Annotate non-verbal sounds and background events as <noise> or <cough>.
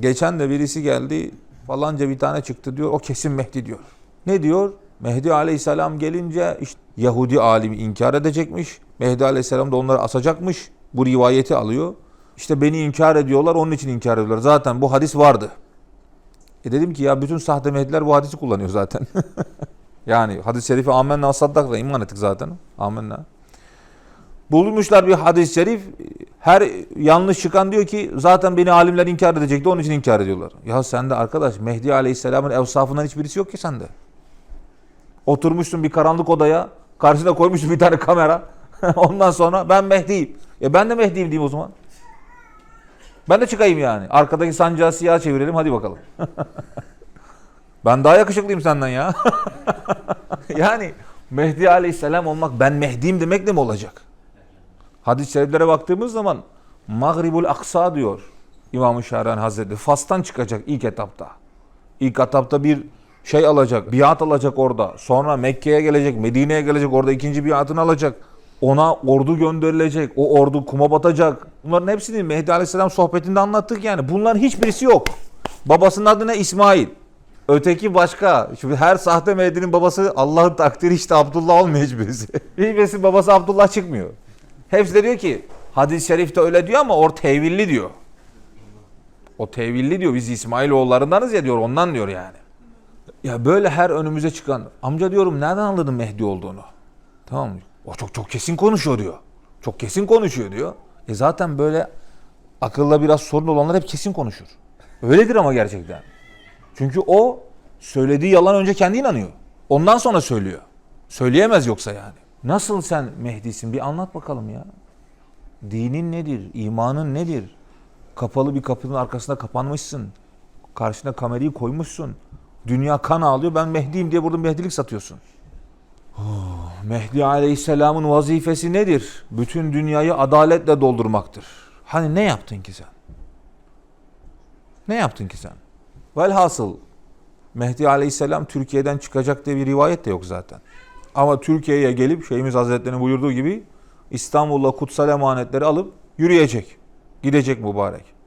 Geçen de birisi geldi falanca bir tane çıktı diyor o kesin Mehdi diyor. Ne diyor? Mehdi aleyhisselam gelince işte Yahudi alimi inkar edecekmiş. Mehdi aleyhisselam da onları asacakmış. Bu rivayeti alıyor. İşte beni inkar ediyorlar onun için inkar ediyorlar. Zaten bu hadis vardı. E dedim ki ya bütün sahte Mehdiler bu hadisi kullanıyor zaten. <laughs> yani hadis-i şerifi amenna saddakla iman ettik zaten. Amenna. Bulmuşlar bir hadis-i şerif. Her yanlış çıkan diyor ki zaten beni alimler inkar edecekti onun için inkar ediyorlar. Ya sen de arkadaş Mehdi Aleyhisselam'ın evsafından hiçbirisi yok ki sende. Oturmuşsun bir karanlık odaya. Karşına koymuşsun bir tane kamera. <laughs> Ondan sonra ben Mehdi'yim. E ben de Mehdi'yim diyeyim o zaman. Ben de çıkayım yani. Arkadaki sancağı siyah çevirelim hadi bakalım. <laughs> ben daha yakışıklıyım senden ya. <laughs> yani Mehdi Aleyhisselam olmak ben Mehdi'yim demekle mi olacak? Hadis-i şeriflere baktığımız zaman Maghribul Aksa diyor İmam-ı Şahrani Hazretleri. Fas'tan çıkacak ilk etapta. İlk etapta bir şey alacak, biat alacak orada. Sonra Mekke'ye gelecek, Medine'ye gelecek, orada ikinci biatını alacak. Ona ordu gönderilecek, o ordu kuma batacak. Bunların hepsini Mehdi Aleyhisselam sohbetinde anlattık yani. Bunların hiçbirisi yok. Babasının adı ne? İsmail. Öteki başka. Şimdi her sahte Mehdi'nin babası Allah'ın takdiri işte Abdullah olmuyor hiçbirisi. <laughs> Hiçbirisi babası Abdullah çıkmıyor. Hepsi de diyor ki hadis-i şerifte öyle diyor ama o tevilli diyor. O tevilli diyor biz İsmailoğullarındanız ya diyor ondan diyor yani. Ya böyle her önümüze çıkan amca diyorum nereden anladın Mehdi olduğunu? Tamam mı? O çok çok kesin konuşuyor diyor. Çok kesin konuşuyor diyor. E zaten böyle akılla biraz sorun olanlar hep kesin konuşur. Öyledir ama gerçekten. Çünkü o söylediği yalan önce kendi inanıyor. Ondan sonra söylüyor. Söyleyemez yoksa yani. Nasıl sen Mehdi'sin bir anlat bakalım ya. Dinin nedir? İmanın nedir? Kapalı bir kapının arkasında kapanmışsın. Karşına kamerayı koymuşsun. Dünya kan ağlıyor. Ben Mehdi'yim diye burada Mehdilik satıyorsun. Oh, Mehdi Aleyhisselam'ın vazifesi nedir? Bütün dünyayı adaletle doldurmaktır. Hani ne yaptın ki sen? Ne yaptın ki sen? Velhasıl Mehdi Aleyhisselam Türkiye'den çıkacak diye bir rivayet de yok zaten. Ama Türkiye'ye gelip Şeyhimiz Hazretleri'nin buyurduğu gibi İstanbul'la kutsal emanetleri alıp yürüyecek. Gidecek mübarek.